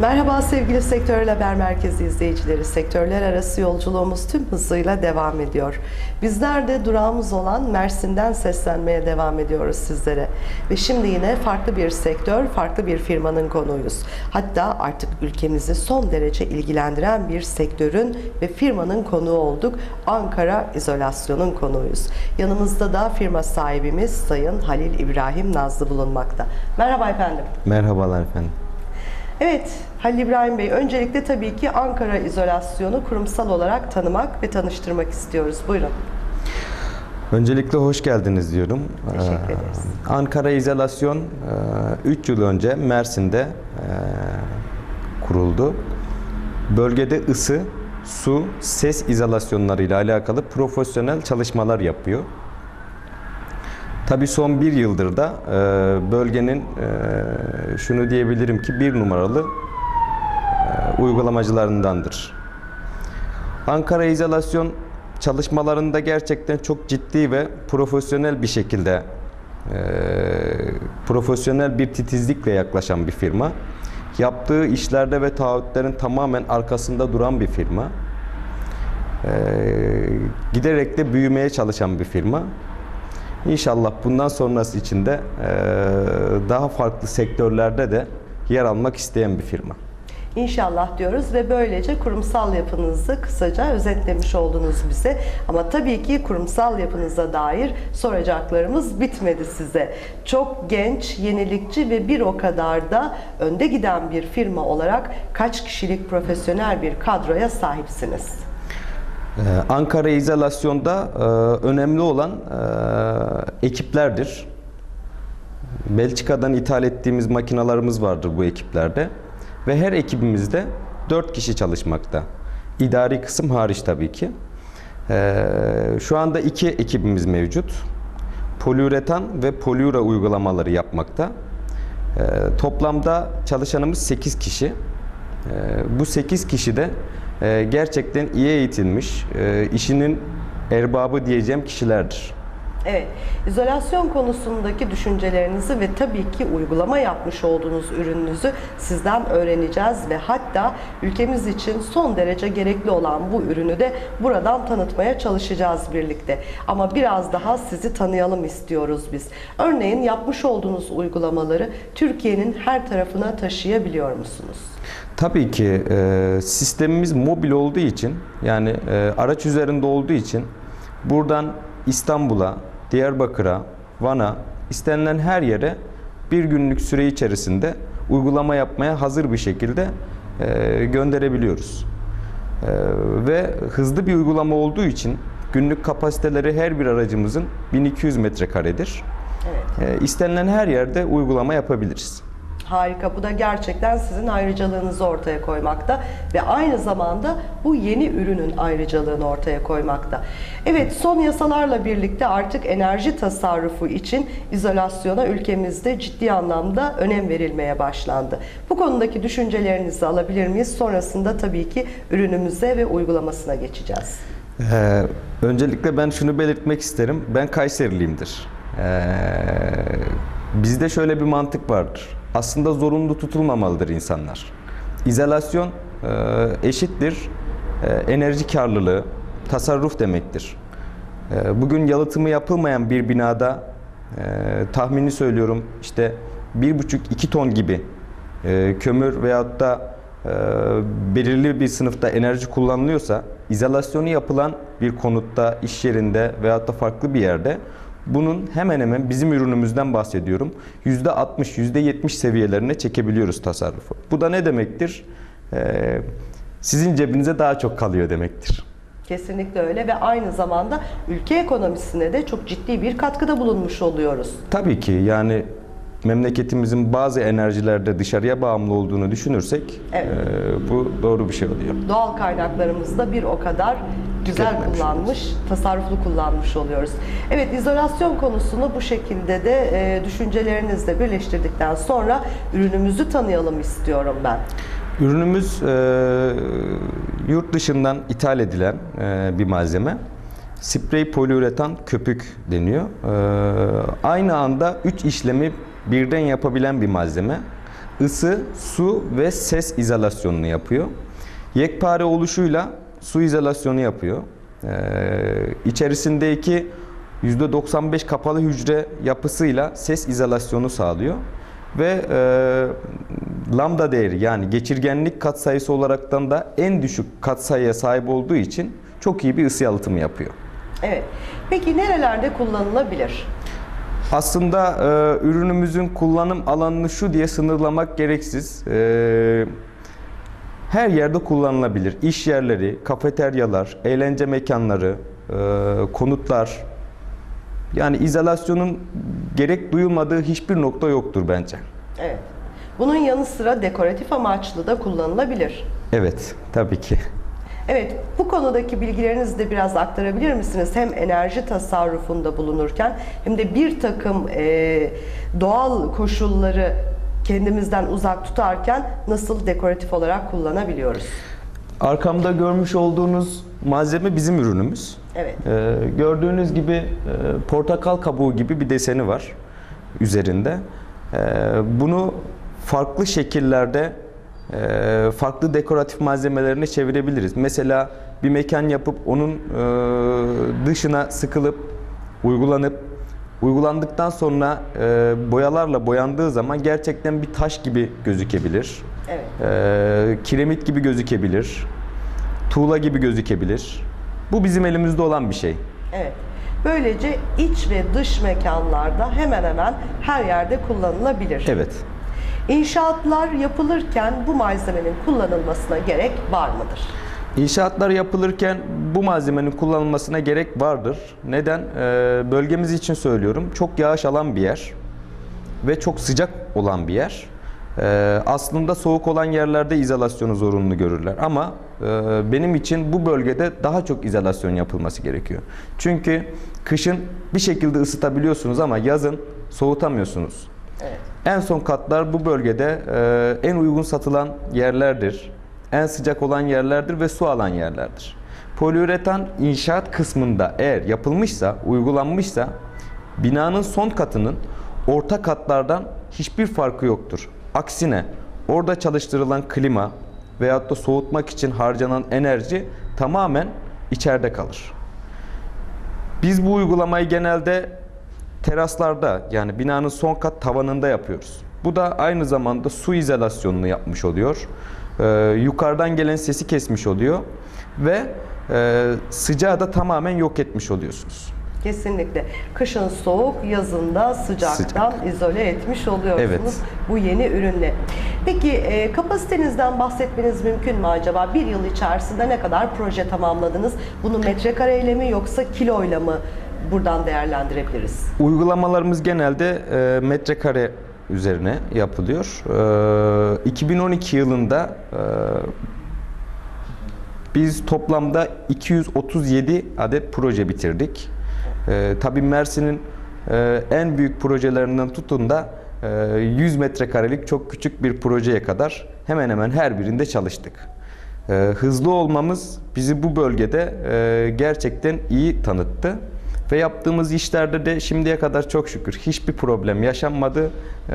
Merhaba sevgili Sektörel Haber Merkezi izleyicileri. Sektörler arası yolculuğumuz tüm hızıyla devam ediyor. Bizler de durağımız olan Mersin'den seslenmeye devam ediyoruz sizlere. Ve şimdi yine farklı bir sektör, farklı bir firmanın konuğuyuz. Hatta artık ülkemizi son derece ilgilendiren bir sektörün ve firmanın konuğu olduk. Ankara İzolasyon'un konuğuyuz. Yanımızda da firma sahibimiz Sayın Halil İbrahim Nazlı bulunmakta. Merhaba efendim. Merhabalar efendim. Evet, Halil İbrahim Bey, öncelikle tabii ki Ankara İzolasyonu kurumsal olarak tanımak ve tanıştırmak istiyoruz. Buyurun. Öncelikle hoş geldiniz diyorum. Teşekkür Ee, ederiz. Ankara İzolasyon 3 yıl önce Mersin'de e, kuruldu. Bölgede ısı, su, ses izolasyonları ile alakalı profesyonel çalışmalar yapıyor. Tabii son bir yıldır da e, bölgenin e, şunu diyebilirim ki bir numaralı e, uygulamacılarındandır. Ankara İzolasyon çalışmalarında gerçekten çok ciddi ve profesyonel bir şekilde e, profesyonel bir titizlikle yaklaşan bir firma. Yaptığı işlerde ve taahhütlerin tamamen arkasında duran bir firma. E, giderek de büyümeye çalışan bir firma. İnşallah bundan sonrası için de daha farklı sektörlerde de yer almak isteyen bir firma. İnşallah diyoruz ve böylece kurumsal yapınızı kısaca özetlemiş oldunuz bize. Ama tabii ki kurumsal yapınıza dair soracaklarımız bitmedi size. Çok genç, yenilikçi ve bir o kadar da önde giden bir firma olarak kaç kişilik profesyonel bir kadroya sahipsiniz? Ee, Ankara İzolasyon'da e, önemli olan e, ekiplerdir. Belçika'dan ithal ettiğimiz makinalarımız vardır bu ekiplerde. Ve her ekibimizde 4 kişi çalışmakta. İdari kısım hariç tabii ki. Ee, Şu anda iki ekibimiz mevcut. Poliüretan ve poliura uygulamaları yapmakta. Ee, Toplamda çalışanımız 8 kişi. Bu 8 kişi de gerçekten iyi eğitilmiş, e, işinin erbabı diyeceğim kişilerdir. Evet, izolasyon konusundaki düşüncelerinizi ve tabii ki uygulama yapmış olduğunuz ürününüzü sizden öğreneceğiz ve hatta ülkemiz için son derece gerekli olan bu ürünü de buradan tanıtmaya çalışacağız birlikte. Ama biraz daha sizi tanıyalım istiyoruz biz. Örneğin yapmış olduğunuz uygulamaları Türkiye'nin her tarafına taşıyabiliyor musunuz? Tabii ki e, sistemimiz mobil olduğu için yani e, araç üzerinde olduğu için buradan İstanbul'a, Diyarbakır'a, Van'a istenilen her yere bir günlük süre içerisinde uygulama yapmaya hazır bir şekilde e, gönderebiliyoruz. E, ve hızlı bir uygulama olduğu için günlük kapasiteleri her bir aracımızın 1200 metrekaredir. Evet. E, istenilen her yerde uygulama yapabiliriz. Harika. Bu da gerçekten sizin ayrıcalığınızı ortaya koymakta ve aynı zamanda bu yeni ürünün ayrıcalığını ortaya koymakta. Evet, son yasalarla birlikte artık enerji tasarrufu için izolasyona ülkemizde ciddi anlamda önem verilmeye başlandı. Bu konudaki düşüncelerinizi alabilir miyiz? Sonrasında tabii ki ürünümüze ve uygulamasına geçeceğiz. Ee, öncelikle ben şunu belirtmek isterim. Ben Kayseriliyimdir. Ee, bizde şöyle bir mantık vardır. Aslında zorunlu tutulmamalıdır insanlar. İzolasyon e, eşittir e, enerji karlılığı, tasarruf demektir. E, bugün yalıtımı yapılmayan bir binada tahmini söylüyorum işte 1,5-2 ton gibi kömür veyahut da belirli bir sınıfta enerji kullanılıyorsa izolasyonu yapılan bir konutta, iş yerinde veyahut da farklı bir yerde bunun hemen hemen bizim ürünümüzden bahsediyorum. %60, %70 seviyelerine çekebiliyoruz tasarrufu. Bu da ne demektir? E, sizin cebinize daha çok kalıyor demektir. Kesinlikle öyle ve aynı zamanda ülke ekonomisine de çok ciddi bir katkıda bulunmuş oluyoruz. Tabii ki yani memleketimizin bazı enerjilerde dışarıya bağımlı olduğunu düşünürsek Evet. e, bu doğru bir şey oluyor. doğal kaynaklarımızı da bir o kadar güzel kullanmış, tasarruflu kullanmış oluyoruz. Evet, izolasyon konusunu bu şekilde de e, düşüncelerinizle birleştirdikten sonra ürünümüzü tanıyalım istiyorum ben. Ürünümüz e, yurt dışından ithal edilen e, bir malzeme. Sprey poliüretan köpük deniyor. E, aynı anda 3 işlemi birden yapabilen bir malzeme. ısı, su ve ses izolasyonunu yapıyor. Yekpare oluşuyla su izolasyonu yapıyor. Ee, içerisindeki %95 kapalı hücre yapısıyla ses izolasyonu sağlıyor. Ve e, lambda değeri yani geçirgenlik katsayısı olaraktan da en düşük katsayıya sahip olduğu için çok iyi bir ısı yalıtımı yapıyor. Evet. Peki nerelerde kullanılabilir? Aslında e, ürünümüzün kullanım alanını şu diye sınırlamak gereksiz. E, her yerde kullanılabilir. İş yerleri, kafeteryalar, eğlence mekanları, e, konutlar. Yani izolasyonun gerek duyulmadığı hiçbir nokta yoktur bence. Evet. Bunun yanı sıra dekoratif amaçlı da kullanılabilir. Evet, tabii ki. Evet, bu konudaki bilgilerinizi de biraz aktarabilir misiniz? Hem enerji tasarrufunda bulunurken hem de bir takım e, doğal koşulları kendimizden uzak tutarken nasıl dekoratif olarak kullanabiliyoruz? Arkamda görmüş olduğunuz malzeme bizim ürünümüz. Evet. Ee, gördüğünüz gibi e, portakal kabuğu gibi bir deseni var üzerinde. Ee, bunu farklı şekillerde farklı dekoratif malzemelerine çevirebiliriz. Mesela bir mekan yapıp onun e, dışına sıkılıp uygulanıp uygulandıktan sonra e, boyalarla boyandığı zaman gerçekten bir taş gibi gözükebilir. Evet. Ee, kiremit gibi gözükebilir. Tuğla gibi gözükebilir. Bu bizim elimizde olan bir şey. Evet. Böylece iç ve dış mekanlarda hemen hemen her yerde kullanılabilir. Evet. İnşaatlar yapılırken bu malzemenin kullanılmasına gerek var mıdır? İnşaatlar yapılırken bu malzemenin kullanılmasına gerek vardır. Neden? Ee, bölgemiz için söylüyorum. Çok yağış alan bir yer ve çok sıcak olan bir yer. Ee, aslında soğuk olan yerlerde izolasyonu zorunlu görürler ama e, benim için bu bölgede daha çok izolasyon yapılması gerekiyor. Çünkü kışın bir şekilde ısıtabiliyorsunuz ama yazın soğutamıyorsunuz. En son katlar bu bölgede e, en uygun satılan yerlerdir. En sıcak olan yerlerdir ve su alan yerlerdir. Poliüretan inşaat kısmında eğer yapılmışsa, uygulanmışsa binanın son katının orta katlardan hiçbir farkı yoktur. Aksine orada çalıştırılan klima veyahut da soğutmak için harcanan enerji tamamen içeride kalır. Biz bu uygulamayı genelde teraslarda yani binanın son kat tavanında yapıyoruz. Bu da aynı zamanda su izolasyonunu yapmış oluyor. Ee, yukarıdan gelen sesi kesmiş oluyor ve e, sıcağı da tamamen yok etmiş oluyorsunuz. Kesinlikle. Kışın soğuk, yazında sıcaktan izole etmiş oluyorsunuz Evet. bu yeni ürünle. Peki e, kapasitenizden bahsetmeniz mümkün mü acaba? Bir yıl içerisinde ne kadar proje tamamladınız? Bunu metrekareyle mi yoksa kiloyla mı buradan değerlendirebiliriz? Uygulamalarımız genelde e, metrekare üzerine yapılıyor. E, 2012 yılında e, biz toplamda 237 adet proje bitirdik. E, tabii Mersin'in e, en büyük projelerinden tutun da e, 100 metrekarelik çok küçük bir projeye kadar hemen hemen her birinde çalıştık. E, hızlı olmamız bizi bu bölgede e, gerçekten iyi tanıttı. Ve yaptığımız işlerde de şimdiye kadar çok şükür hiçbir problem yaşanmadı. Ee,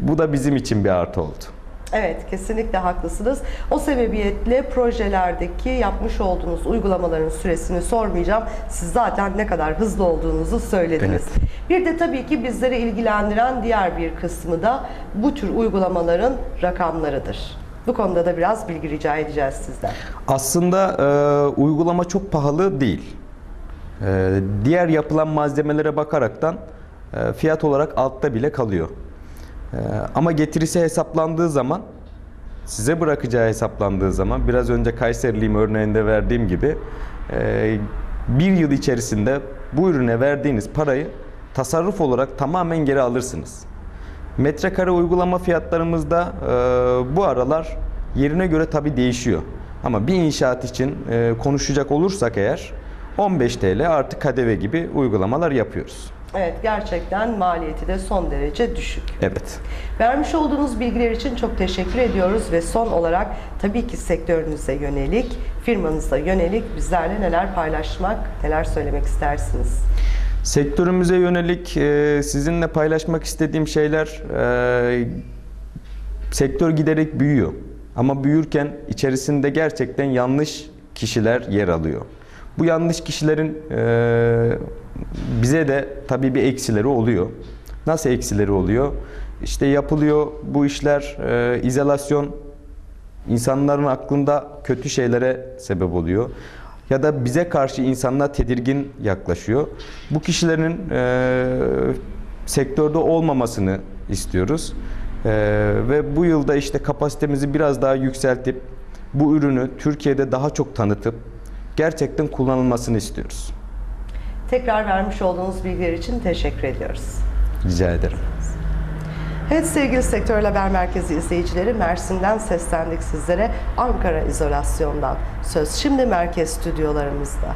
bu da bizim için bir artı oldu. Evet, kesinlikle haklısınız. O sebebiyetle projelerdeki yapmış olduğunuz uygulamaların süresini sormayacağım. Siz zaten ne kadar hızlı olduğunuzu söylediniz. Bir de tabii ki bizleri ilgilendiren diğer bir kısmı da bu tür uygulamaların rakamlarıdır. Bu konuda da biraz bilgi rica edeceğiz sizden. Aslında e, uygulama çok pahalı değil. E, diğer yapılan malzemelere bakaraktan e, fiyat olarak altta bile kalıyor. E, ama getirisi hesaplandığı zaman size bırakacağı hesaplandığı zaman biraz önce Kayseriliyim örneğinde verdiğim gibi e, bir yıl içerisinde bu ürüne verdiğiniz parayı tasarruf olarak tamamen geri alırsınız. Metrekare uygulama fiyatlarımızda e, bu aralar yerine göre tabi değişiyor. Ama bir inşaat için konuşacak olursak eğer 15 TL artı KDV gibi uygulamalar yapıyoruz. Evet, gerçekten maliyeti de son derece düşük. Evet. Vermiş olduğunuz bilgiler için çok teşekkür ediyoruz ve son olarak tabii ki sektörünüze yönelik, firmanıza yönelik bizlerle neler paylaşmak, neler söylemek istersiniz? Sektörümüze yönelik e, sizinle paylaşmak istediğim şeyler e, Sektör giderek büyüyor. Ama büyürken içerisinde gerçekten yanlış kişiler yer alıyor. Bu yanlış kişilerin eee, bize de tabii bir eksileri oluyor. Nasıl eksileri oluyor? İşte yapılıyor bu işler, eee, izolasyon insanların aklında kötü şeylere sebep oluyor. Ya da bize karşı insanlar tedirgin yaklaşıyor. Bu kişilerin eee, sektörde olmamasını istiyoruz. Eee, ve bu yılda işte kapasitemizi biraz daha yükseltip bu ürünü Türkiye'de daha çok tanıtıp gerçekten kullanılmasını istiyoruz. Tekrar vermiş olduğunuz bilgiler için teşekkür ediyoruz. Rica ederim. Evet sevgili Sektör Haber Merkezi izleyicileri Mersin'den seslendik sizlere Ankara izolasyondan. Söz şimdi merkez stüdyolarımızda.